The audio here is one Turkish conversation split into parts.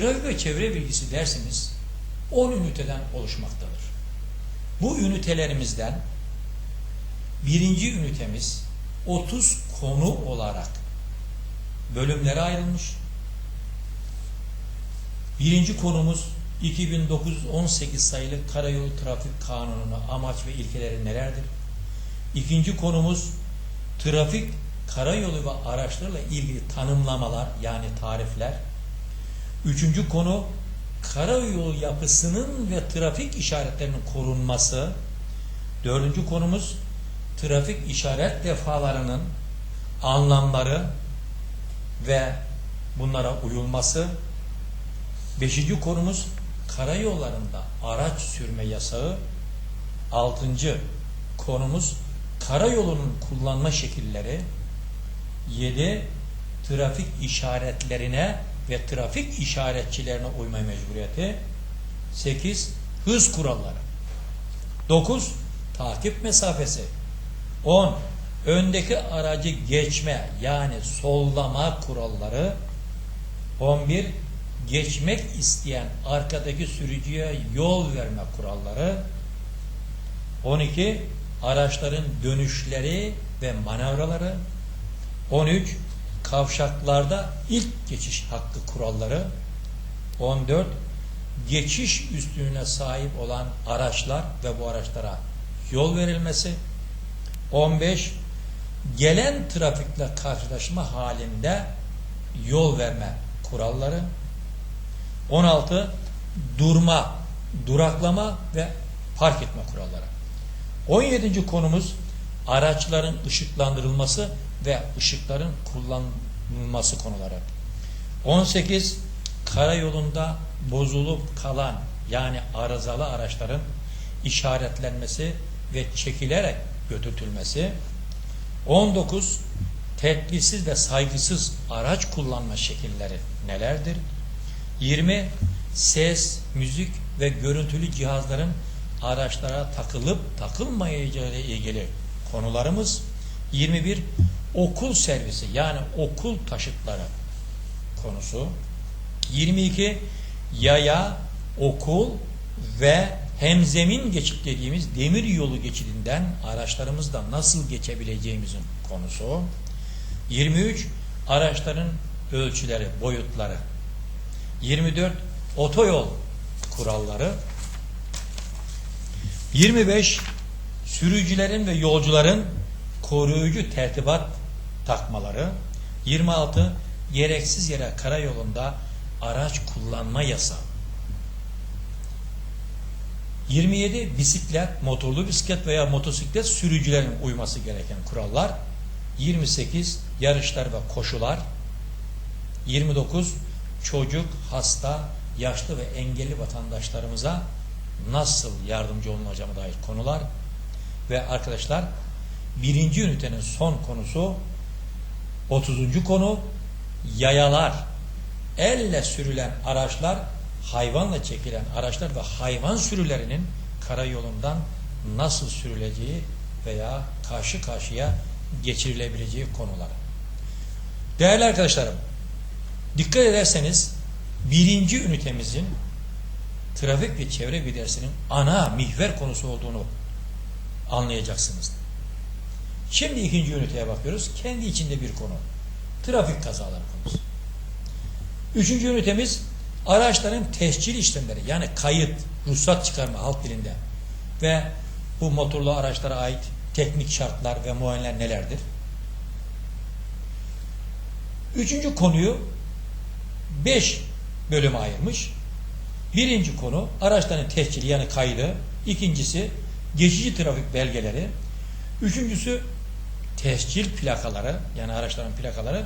Trafik ve çevre bilgisi dersimiz 10 üniteden oluşmaktadır. Bu ünitelerimizden birinci ünitemiz 30 konu olarak bölümlere ayrılmış. Birinci konumuz 2918 sayılı Karayolu Trafik Kanunu'nun amaç ve ilkeleri nelerdir? İkinci konumuz trafik, karayolu ve araçlarla ilgili tanımlamalar yani tarifler. Üçüncü konu karayolu yapısının ve trafik işaretlerinin korunması. Dördüncü konumuz trafik işaret defalarının anlamları ve bunlara uyulması. Beşinci konumuz karayollarında araç sürme yasağı. Altıncı konumuz karayolunun kullanma şekilleri. Yedi trafik işaretlerine ve trafik işaretçilerine uyma mecburiyeti. 8. Hız kuralları. 9. Takip mesafesi. 10. Öndeki aracı geçme yani sollama kuralları. 11. Geçmek isteyen arkadaki sürücüye yol verme kuralları. 12. Araçların dönüşleri ve manevraları. 13 kavşaklarda ilk geçiş hakkı kuralları. 14 geçiş üstünlüğüne sahip olan araçlar ve bu araçlara yol verilmesi. 15 gelen trafikle karşılaşma halinde yol verme kuralları. 16 durma, duraklama ve park etme kuralları. 17. konumuz araçların ışıklandırılması ve ışıkların kullanılması konuları. 18. Karayolunda bozulup kalan yani arızalı araçların işaretlenmesi ve çekilerek götürtülmesi. 19. Tedbirsiz ve saygısız araç kullanma şekilleri nelerdir? 20. Ses, müzik ve görüntülü cihazların araçlara takılıp takılmayacağı ile ilgili konularımız. 21 okul servisi yani okul taşıtları konusu. 22 yaya, okul ve hemzemin geçit dediğimiz demir yolu geçidinden araçlarımızla nasıl geçebileceğimizin konusu. 23 araçların ölçüleri, boyutları. 24 otoyol kuralları. 25 sürücülerin ve yolcuların koruyucu tertibat takmaları 26 gereksiz yere karayolunda araç kullanma yasağı. 27 bisiklet, motorlu bisiklet veya motosiklet sürücülerin uyması gereken kurallar. 28 yarışlar ve koşular. 29 çocuk, hasta, yaşlı ve engelli vatandaşlarımıza nasıl yardımcı olunacağına dair konular ve arkadaşlar birinci ünitenin son konusu 30. konu yayalar elle sürülen araçlar hayvanla çekilen araçlar ve hayvan sürülerinin karayolundan nasıl sürüleceği veya karşı karşıya geçirilebileceği konuları. Değerli arkadaşlarım dikkat ederseniz birinci ünitemizin trafik ve çevre bir dersinin ana mihver konusu olduğunu anlayacaksınız. Şimdi ikinci üniteye bakıyoruz. Kendi içinde bir konu. Trafik kazaları konusu. Üçüncü ünitemiz araçların tescil işlemleri yani kayıt, ruhsat çıkarma halk dilinde ve bu motorlu araçlara ait teknik şartlar ve muayeneler nelerdir? Üçüncü konuyu beş bölüme ayırmış. Birinci konu araçların tescili yani kaydı. İkincisi geçici trafik belgeleri. Üçüncüsü tescil plakaları yani araçların plakaları.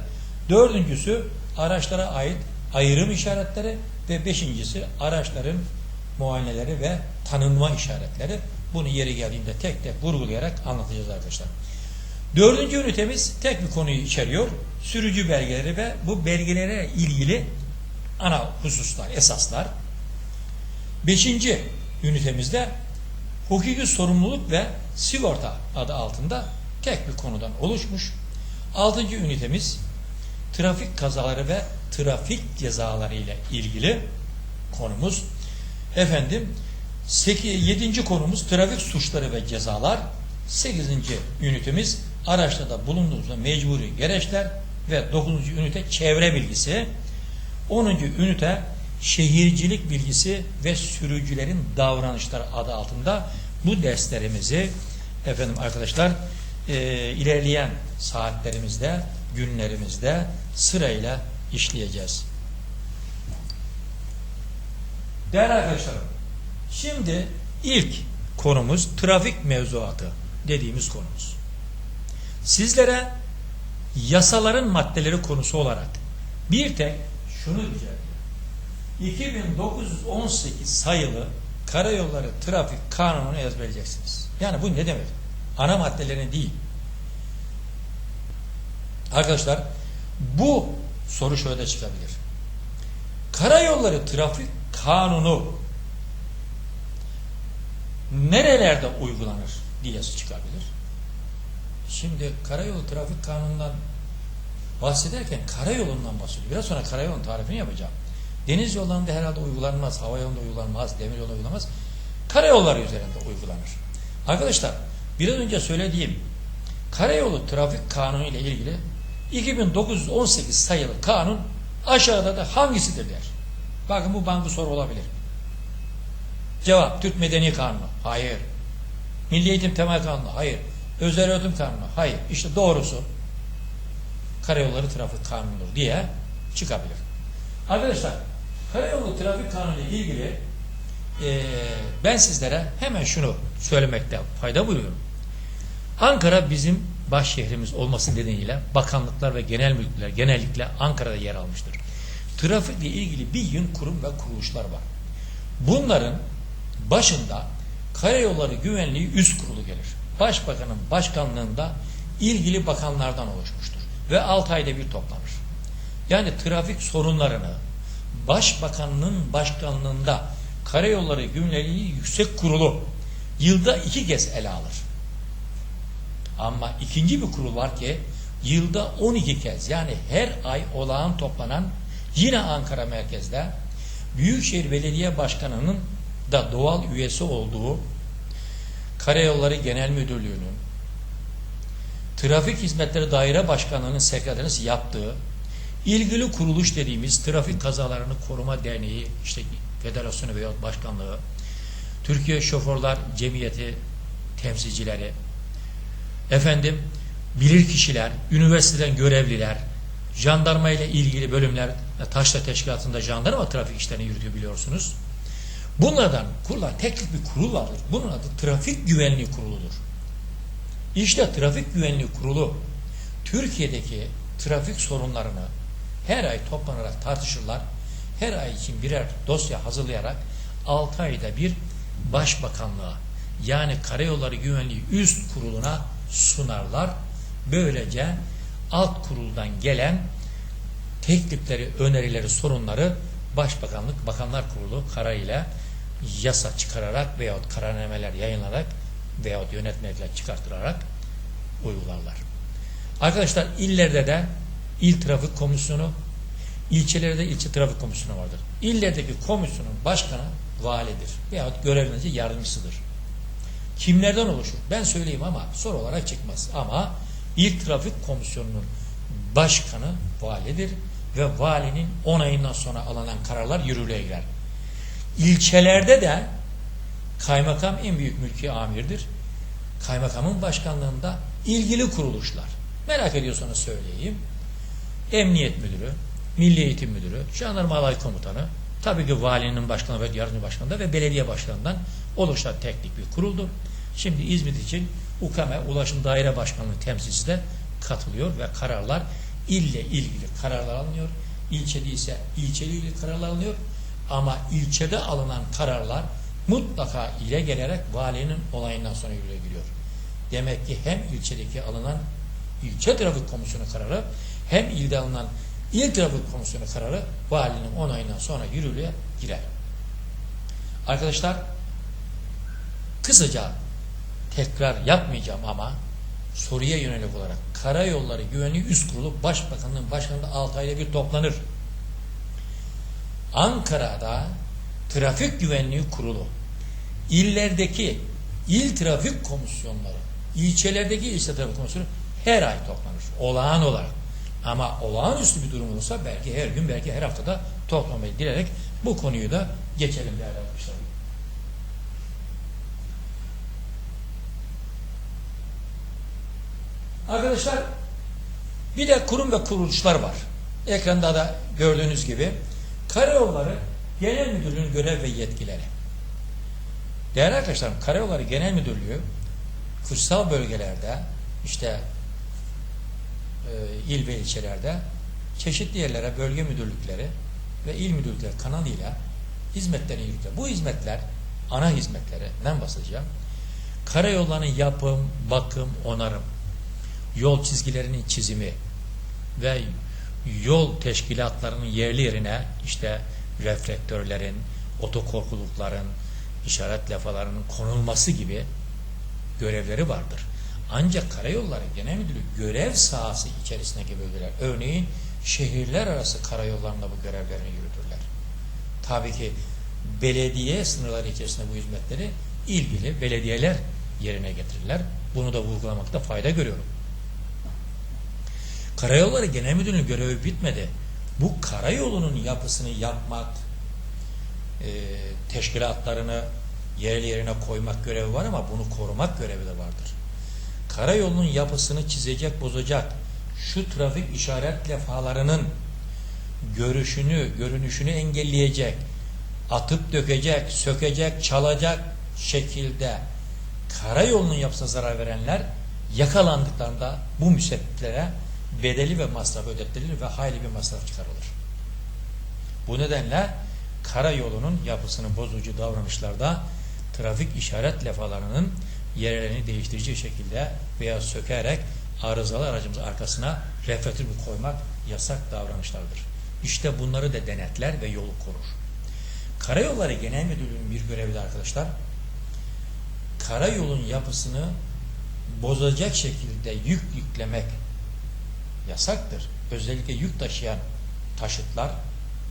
Dördüncüsü araçlara ait ayrım işaretleri ve beşincisi araçların muayeneleri ve tanınma işaretleri. Bunu yeri geldiğinde tek tek vurgulayarak anlatacağız arkadaşlar. Dördüncü ünitemiz tek bir konuyu içeriyor. Sürücü belgeleri ve bu belgelere ilgili ana hususlar, esaslar. Beşinci ünitemizde hukuki sorumluluk ve sigorta adı altında tek bir konudan oluşmuş. Altıncı ünitemiz trafik kazaları ve trafik cezaları ile ilgili konumuz. Efendim 7. konumuz trafik suçları ve cezalar. 8. ünitemiz araçlarda bulunduğumuzda mecburi gereçler ve 9. ünite çevre bilgisi. 10. ünite şehircilik bilgisi ve sürücülerin davranışları adı altında bu derslerimizi efendim arkadaşlar e, ilerleyen saatlerimizde, günlerimizde sırayla işleyeceğiz. Değerli arkadaşlarım, şimdi ilk konumuz trafik mevzuatı dediğimiz konumuz. Sizlere yasaların maddeleri konusu olarak bir tek şunu diyeceğim. 2918 sayılı Karayolları Trafik Kanunu'nu ezberleyeceksiniz. Yani bu ne demek? Ana maddelerini değil. Arkadaşlar bu soru şöyle çıkabilir. Karayolları Trafik Kanunu nerelerde uygulanır diye çıkabilir. Şimdi Karayolu Trafik Kanunu'ndan bahsederken karayolundan bahsediyor. Biraz sonra karayolun tarifini yapacağım. Deniz yollarında herhalde uygulanmaz, hava yolunda uygulanmaz, demir yolunda uygulanmaz. Karayolları üzerinde uygulanır. Arkadaşlar biraz önce söylediğim Karayolu Trafik Kanunu ile ilgili 2918 sayılı kanun aşağıda da hangisidir der. Bakın bu bandı soru olabilir. Cevap Türk Medeni Kanunu. Hayır. Milli Eğitim Temel Kanunu. Hayır. Özel Öğretim Kanunu. Hayır. İşte doğrusu Karayolları Trafik Kanunu'dur diye çıkabilir. Arkadaşlar Karayolu Trafik Kanunu ile ilgili e, ben sizlere hemen şunu söylemekte fayda buluyorum. Ankara bizim baş şehrimiz olması nedeniyle bakanlıklar ve genel mülkler genellikle Ankara'da yer almıştır. Trafikle ilgili bir yığın kurum ve kuruluşlar var. Bunların başında Karayolları Güvenliği Üst Kurulu gelir. Başbakanın başkanlığında ilgili bakanlardan oluşmuştur. Ve 6 ayda bir toplanır. Yani trafik sorunlarını Başbakanlığın başkanlığında Karayolları Güvenliği Yüksek Kurulu yılda iki kez ele alır. Ama ikinci bir kurul var ki yılda 12 kez yani her ay olağan toplanan yine Ankara merkezde Büyükşehir Belediye Başkanı'nın da doğal üyesi olduğu Karayolları Genel Müdürlüğü'nün Trafik Hizmetleri Daire Başkanlığı'nın sekreterisi yaptığı ilgili kuruluş dediğimiz Trafik Kazalarını Koruma Derneği işte Federasyonu veya Başkanlığı Türkiye Şoförler Cemiyeti temsilcileri efendim bilirkişiler, üniversiteden görevliler, jandarma ile ilgili bölümler, taşla teşkilatında jandarma trafik işlerini yürütüyor biliyorsunuz. Bunlardan kurulan teknik bir kurul vardır. Bunun adı Trafik Güvenliği Kurulu'dur. İşte Trafik Güvenliği Kurulu Türkiye'deki trafik sorunlarını her ay toplanarak tartışırlar. Her ay için birer dosya hazırlayarak 6 ayda bir Başbakanlığa yani Karayolları Güvenliği Üst Kurulu'na sunarlar. Böylece alt kuruldan gelen teklifleri, önerileri, sorunları Başbakanlık, Bakanlar Kurulu kararıyla yasa çıkararak veyahut kararnameler yayınlarak veyahut yönetmelikler çıkartılarak uygularlar. Arkadaşlar illerde de il trafik komisyonu, ilçelerde ilçe trafik komisyonu vardır. İllerdeki komisyonun başkanı validir veyahut görevlenci yardımcısıdır. Kimlerden oluşur? Ben söyleyeyim ama soru olarak çıkmaz. Ama İl Trafik Komisyonu'nun başkanı validir ve valinin onayından sonra alınan kararlar yürürlüğe girer. İlçelerde de kaymakam en büyük mülki amirdir. Kaymakamın başkanlığında ilgili kuruluşlar. Merak ediyorsanız söyleyeyim. Emniyet Müdürü, Milli Eğitim Müdürü, Jandarma Alay Komutanı, tabii ki valinin başkanı ve yardımcı başkanı da ve belediye başkanından oluşan teknik bir kuruldur. Şimdi İzmit için UKME Ulaşım Daire Başkanlığı temsilcisi de katılıyor ve kararlar ille ilgili kararlar alınıyor. İlçede ise ilçeli ilgili kararlar alınıyor. Ama ilçede alınan kararlar mutlaka ile gelerek valinin olayından sonra yürürlüğe giriyor. Demek ki hem ilçedeki alınan ilçe trafik komisyonu kararı hem ilde alınan il trafik komisyonu kararı valinin onayından sonra yürürlüğe girer. Arkadaşlar kısaca tekrar yapmayacağım ama soruya yönelik olarak Karayolları Güvenliği Üst Kurulu Başbakanlığın başkanında 6 ayda bir toplanır. Ankara'da Trafik Güvenliği Kurulu, illerdeki il trafik komisyonları, ilçelerdeki ilçe trafik komisyonu her ay toplanır. Olağan olarak. Ama olağanüstü bir durum olursa belki her gün, belki her haftada toplamayı dilerek bu konuyu da geçelim değerli arkadaşlar. Arkadaşlar bir de kurum ve kuruluşlar var. Ekranda da gördüğünüz gibi Karayolları Genel Müdürlüğü'nün görev ve yetkileri. Değerli arkadaşlarım, Karayolları Genel Müdürlüğü kırsal bölgelerde işte e, il ve ilçelerde çeşitli yerlere bölge müdürlükleri ve il müdürlükleri kanalıyla hizmetlerini yürütüyor. Bu hizmetler ana hizmetlerinden bahsedeceğim. Karayollarının yapım, bakım, onarım, yol çizgilerinin çizimi ve yol teşkilatlarının yerli yerine işte reflektörlerin, otokorkulukların, işaret levhalarının konulması gibi görevleri vardır. Ancak Karayolları Genel Müdürlüğü görev sahası içerisindeki bölgeler, örneğin şehirler arası karayollarında bu görevlerini yürütürler. Tabii ki belediye sınırları içerisinde bu hizmetleri ilgili belediyeler yerine getirirler. Bunu da vurgulamakta fayda görüyorum. Karayolları Genel Müdürlüğü'nün görevi bitmedi. Bu karayolunun yapısını yapmak, e, teşkilatlarını yerli yerine koymak görevi var ama bunu korumak görevi de vardır. Karayolunun yapısını çizecek, bozacak, şu trafik işaret levhalarının görüşünü, görünüşünü engelleyecek, atıp dökecek, sökecek, çalacak şekilde karayolunun yapısına zarar verenler yakalandıklarında bu müsebbiplere bedeli ve masrafı ödetilir ve hayli bir masraf çıkarılır. Bu nedenle karayolunun yapısını bozucu davranışlarda trafik işaret levhalarının yerlerini değiştirici şekilde veya sökerek arızalı aracımızın arkasına reflektör koymak yasak davranışlardır. İşte bunları da denetler ve yolu korur. Karayolları Genel Müdürlüğü'nün bir görevi de arkadaşlar karayolun yapısını bozacak şekilde yük yüklemek yasaktır. Özellikle yük taşıyan taşıtlar,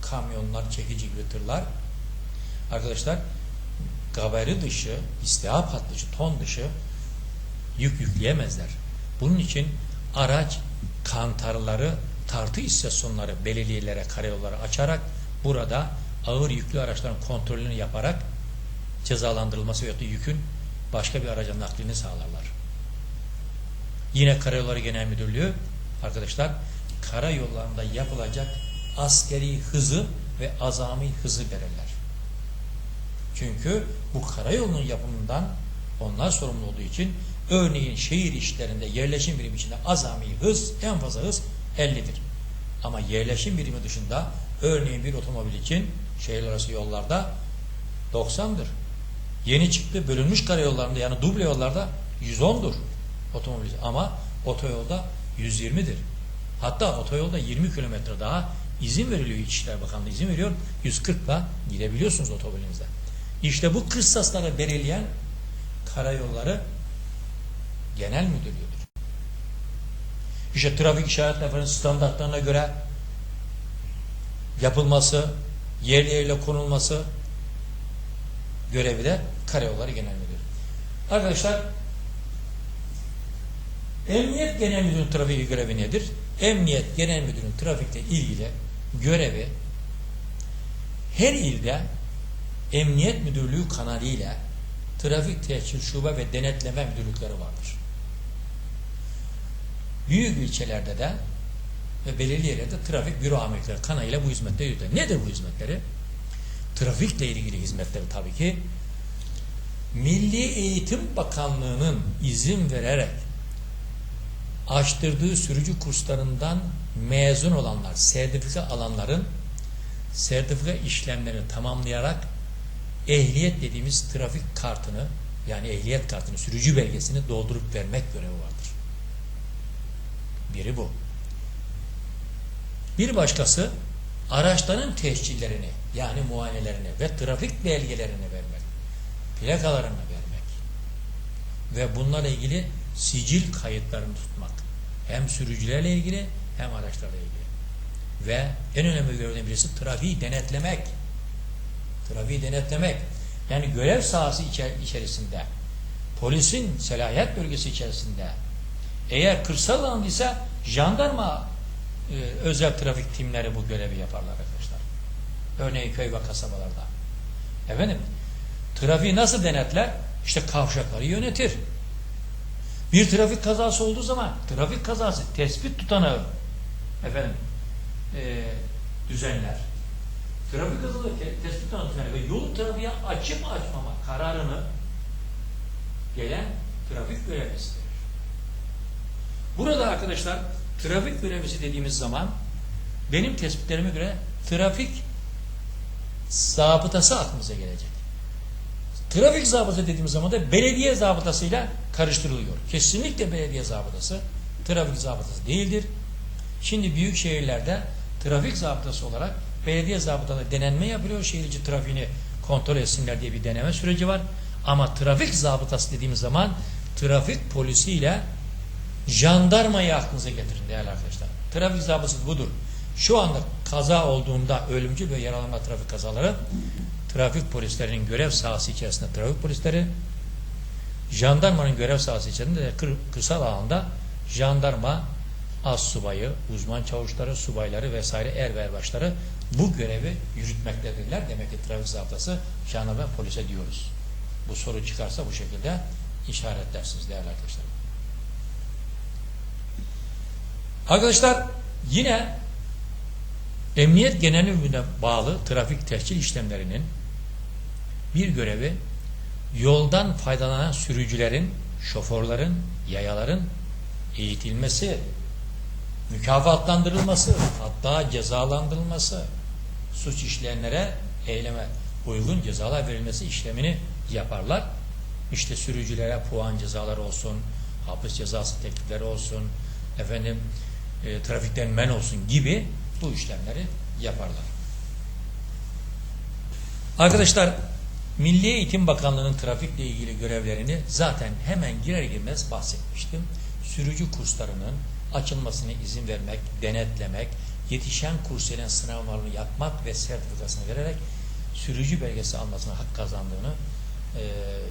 kamyonlar, çekici gibi arkadaşlar gabari dışı, istihap hat dışı, ton dışı yük yükleyemezler. Bunun için araç kantarları, tartı istasyonları belediyelere, karayolları açarak burada ağır yüklü araçların kontrolünü yaparak cezalandırılması veya yükün başka bir araca naklini sağlarlar. Yine Karayolları Genel Müdürlüğü arkadaşlar karayollarında yapılacak askeri hızı ve azami hızı verirler. Çünkü bu karayolunun yapımından onlar sorumlu olduğu için örneğin şehir işlerinde yerleşim birimi içinde azami hız en fazla hız 50'dir. Ama yerleşim birimi dışında örneğin bir otomobil için şehir arası yollarda 90'dır. Yeni çıktı bölünmüş karayollarında yani duble yollarda 110'dur otomobil ama otoyolda 120'dir. Hatta otoyolda 20 kilometre daha izin veriliyor İçişler Bakanlığı izin veriyor. 140 ile gidebiliyorsunuz otomobilinizde. İşte bu kıssasları belirleyen karayolları genel müdürlüğüdür. İşte trafik işaretlerinin standartlarına göre yapılması, yerli yerle konulması görevi de karayolları genel müdürü. Arkadaşlar Emniyet Genel Müdürü'nün trafik görevi nedir? Emniyet Genel Müdürü'nün trafikle ilgili görevi her ilde Emniyet Müdürlüğü kanalıyla trafik teşhir şube ve denetleme müdürlükleri vardır. Büyük ilçelerde de ve belirli yerlerde trafik büro amirlikleri kanalıyla bu hizmetleri yürütür. Nedir bu hizmetleri? Trafikle ilgili hizmetleri tabii ki Milli Eğitim Bakanlığı'nın izin vererek açtırdığı sürücü kurslarından mezun olanlar, sertifika alanların sertifika işlemlerini tamamlayarak ehliyet dediğimiz trafik kartını yani ehliyet kartını, sürücü belgesini doldurup vermek görevi vardır. Biri bu. Bir başkası araçların tescillerini yani muayenelerini ve trafik belgelerini vermek, plakalarını vermek ve bunlarla ilgili sicil kayıtlarını tutmak. Hem sürücülerle ilgili hem araçlarla ilgili. Ve en önemli görevden birisi trafiği denetlemek. Trafiği denetlemek, yani görev sahası içer- içerisinde, polisin selahiyet bölgesi içerisinde, eğer kırsal alandaysa jandarma e, özel trafik timleri bu görevi yaparlar arkadaşlar. Örneğin köy ve kasabalarda. Efendim, trafiği nasıl denetler? İşte kavşakları yönetir. Bir trafik kazası olduğu zaman trafik kazası tespit tutanağı efendim e, düzenler. Trafik te- tespit düzenler ve yolu trafiğe açıp açmama kararını gelen trafik görevlisi verir. Burada arkadaşlar trafik görevlisi dediğimiz zaman benim tespitlerime göre trafik zabıtası aklımıza gelecek. Trafik zabıtası dediğimiz zaman da belediye zabıtasıyla karıştırılıyor. Kesinlikle belediye zabıtası trafik zabıtası değildir. Şimdi büyük şehirlerde trafik zabıtası olarak belediye zabıtaları denenme yapılıyor. Şehir içi trafiğini kontrol etsinler diye bir deneme süreci var. Ama trafik zabıtası dediğimiz zaman trafik polisiyle jandarmayı aklınıza getirin değerli arkadaşlar. Trafik zabıtası budur. Şu anda kaza olduğunda ölümcül ve yaralanma trafik kazaları trafik polislerinin görev sahası içerisinde trafik polisleri jandarmanın görev sahası içerisinde de kır, kırsal alanda jandarma az subayı, uzman çavuşları, subayları vesaire er ve erbaşları bu görevi yürütmektedirler. Demek ki trafik zabıtası jandarma polise diyoruz. Bu soru çıkarsa bu şekilde işaretlersiniz değerli arkadaşlar. Arkadaşlar yine Emniyet Genel Müdürlüğü'ne bağlı trafik tescil işlemlerinin bir görevi yoldan faydalanan sürücülerin, şoförlerin, yayaların eğitilmesi, mükafatlandırılması, hatta cezalandırılması, suç işleyenlere eyleme uygun cezalar verilmesi işlemini yaparlar. İşte sürücülere puan cezaları olsun, hapis cezası teklifleri olsun, efendim e, trafikten men olsun gibi bu işlemleri yaparlar. Arkadaşlar Milli Eğitim Bakanlığı'nın trafikle ilgili görevlerini zaten hemen girer girmez bahsetmiştim. Sürücü kurslarının açılmasına izin vermek, denetlemek, yetişen kursiyerlerin sınavlarını yapmak ve sertifikasını vererek sürücü belgesi almasına hak kazandığını e,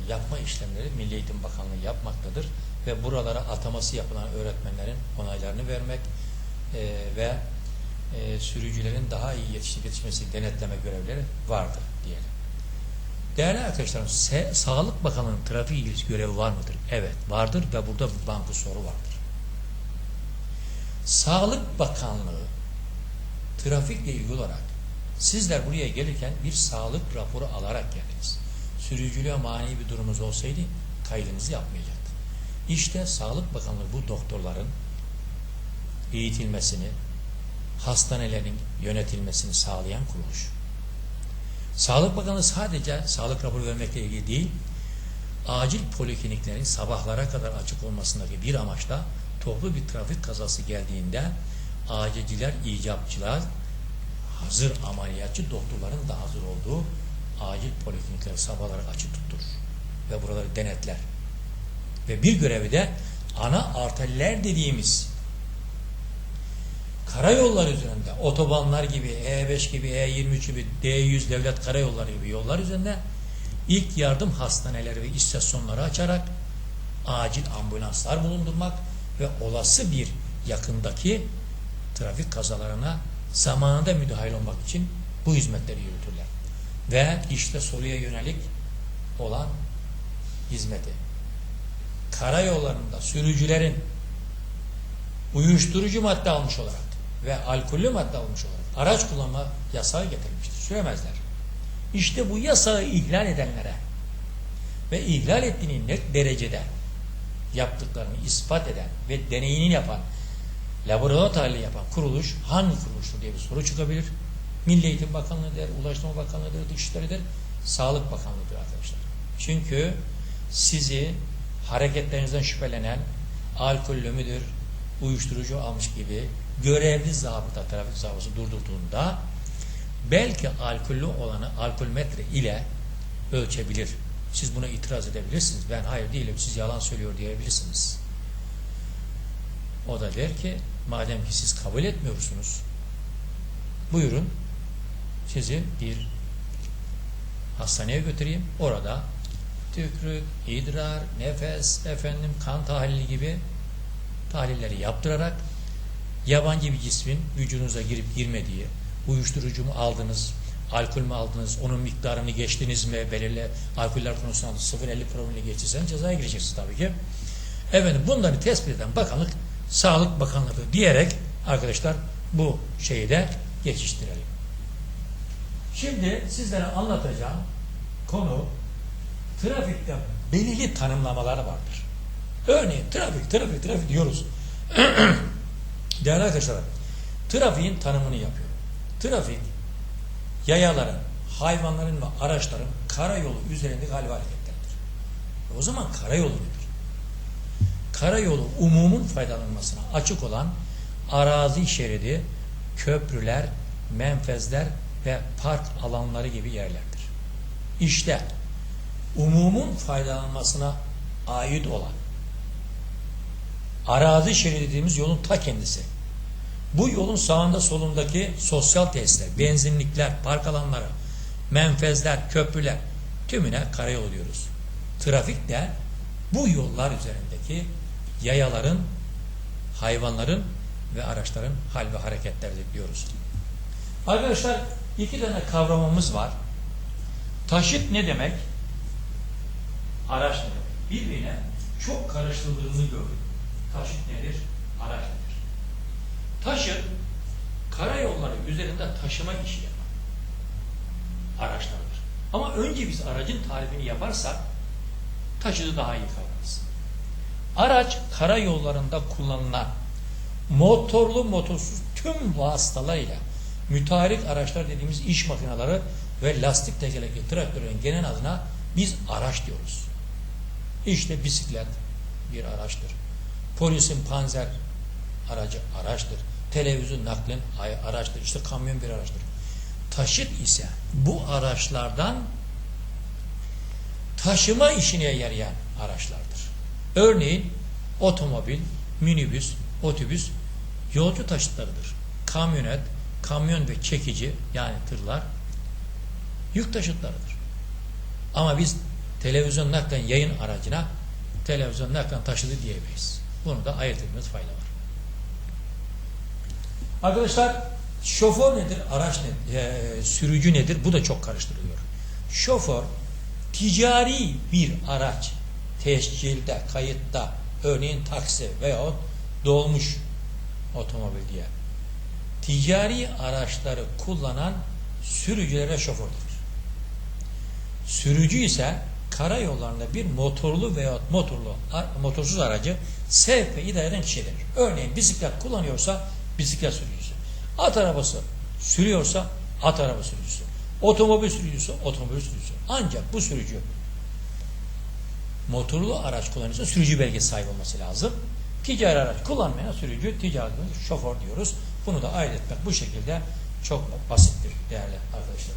yapma işlemleri Milli Eğitim Bakanlığı yapmaktadır. Ve buralara ataması yapılan öğretmenlerin onaylarını vermek e, ve e, sürücülerin daha iyi yetişip yetişmesi denetleme görevleri vardır diyelim. Değerli arkadaşlarım, Sağlık Bakanlığı'nın trafik ilgisi görevi var mıdır? Evet, vardır ve burada bir bankı soru vardır. Sağlık Bakanlığı trafikle ilgili olarak sizler buraya gelirken bir sağlık raporu alarak geldiniz. Sürücülüğe mani bir durumunuz olsaydı kaydınızı yapmayacaktı. İşte Sağlık Bakanlığı bu doktorların eğitilmesini, hastanelerin yönetilmesini sağlayan kuruluş. Sağlık Bakanlığı sadece sağlık raporu vermekle ilgili değil, acil polikliniklerin sabahlara kadar açık olmasındaki bir amaçla toplu bir trafik kazası geldiğinde acilciler, icapçılar, hazır ameliyatçı doktorların da hazır olduğu acil poliklinikleri sabahları açık tutturur ve buraları denetler. Ve bir görevi de ana arterler dediğimiz karayolları üzerinde otobanlar gibi E5 gibi E23 gibi D100 devlet karayolları gibi yollar üzerinde ilk yardım hastaneleri ve istasyonları açarak acil ambulanslar bulundurmak ve olası bir yakındaki trafik kazalarına zamanında müdahale olmak için bu hizmetleri yürütürler. Ve işte soruya yönelik olan hizmeti. Karayollarında sürücülerin uyuşturucu madde almış olarak ve alkollü madde almış olarak araç kullanma yasağı getirmiştir. Süremezler. İşte bu yasağı ihlal edenlere ve ihlal ettiğini net derecede yaptıklarını ispat eden ve deneyini yapan, laboratuvar tahlili yapan kuruluş hangi kuruluştur diye bir soru çıkabilir. Milli Eğitim Bakanlığı'dır, Ulaştırma Bakanlığı'dır, Dışişleri'dir, Sağlık Bakanlığı'dır arkadaşlar. Çünkü sizi hareketlerinizden şüphelenen alkollü müdür, uyuşturucu almış gibi görevli zabıta, trafik zabıtası durdurduğunda belki alkollü olanı alkol metre ile ölçebilir. Siz buna itiraz edebilirsiniz. Ben hayır değilim, siz yalan söylüyor diyebilirsiniz. O da der ki, madem ki siz kabul etmiyorsunuz, buyurun sizi bir hastaneye götüreyim. Orada tükrük, idrar, nefes, efendim kan tahlili gibi tahlilleri yaptırarak yabancı bir cismin vücudunuza girip girmediği, uyuşturucu mu aldınız, alkol mü aldınız, onun miktarını geçtiniz mi, belirli alkoller konusunda 0.50 promille geçtiysen cezaya gireceksin tabii ki. Efendim bunları tespit eden bakanlık Sağlık Bakanlığı diyerek arkadaşlar bu şeyi de geçiştirelim. Şimdi sizlere anlatacağım konu trafikte belirli tanımlamalar vardır. Örneğin trafik, trafik, trafik diyoruz. Değerli arkadaşlar, trafiğin tanımını yapıyorum. Trafik, yayaların, hayvanların ve araçların karayolu üzerindeki hal ve hareketlerdir. O zaman karayolu? Karayolu umumun faydalanmasına açık olan arazi şeridi, köprüler, menfezler ve park alanları gibi yerlerdir. İşte umumun faydalanmasına ait olan arazi şeridi dediğimiz yolun ta kendisi. Bu yolun sağında solundaki sosyal tesisler, benzinlikler, park alanları, menfezler, köprüler tümüne karayolu diyoruz. Trafik de bu yollar üzerindeki yayaların, hayvanların ve araçların hal ve hareketleridir diyoruz. Arkadaşlar iki tane kavramımız var. Taşıt ne demek? Araç ne demek? Birbirine çok karıştırıldığını gördük. Taşıt nedir? Araç nedir? Taşıt karayolları üzerinde taşıma işi yapar. Araçlardır. Ama önce biz aracın tarifini yaparsak taşıtı daha iyi kavrarız. Araç karayollarında kullanılan motorlu motorsuz tüm vasıtalarıyla müteahhit araçlar dediğimiz iş makineleri ve lastik tekerlekli traktörün genel adına biz araç diyoruz. İşte bisiklet bir araçtır. Polisin panzer aracı araçtır. Televizyon naklin araçtır. İşte kamyon bir araçtır. Taşıt ise bu araçlardan taşıma işine yarayan araçlardır. Örneğin otomobil, minibüs, otobüs yolcu taşıtlarıdır. Kamyonet, kamyon ve çekici yani tırlar yük taşıtlarıdır. Ama biz televizyon naklen yayın aracına televizyon naklen taşıdı diyemeyiz. Bunu da ayırt etmemiz fayda var. Arkadaşlar şoför nedir? Araç nedir? E, sürücü nedir? Bu da çok karıştırılıyor. Şoför ticari bir araç tescilde, kayıtta örneğin taksi veyahut dolmuş otomobil diye ticari araçları kullanan sürücülere şofördür. Sürücü ise karayollarında bir motorlu veya motorlu motorsuz aracı sevk ve idare eden kişi denir. Örneğin bisiklet kullanıyorsa bisiklet sürücüsü. At arabası sürüyorsa at araba sürücüsü. Otomobil sürücüsü otomobil sürücüsü. Ancak bu sürücü motorlu araç kullanıyorsa sürücü belgesi sahibi olması lazım. Ticari araç kullanmayan sürücü ticari şoför diyoruz. Bunu da ayırt etmek bu şekilde çok basittir değerli arkadaşlar.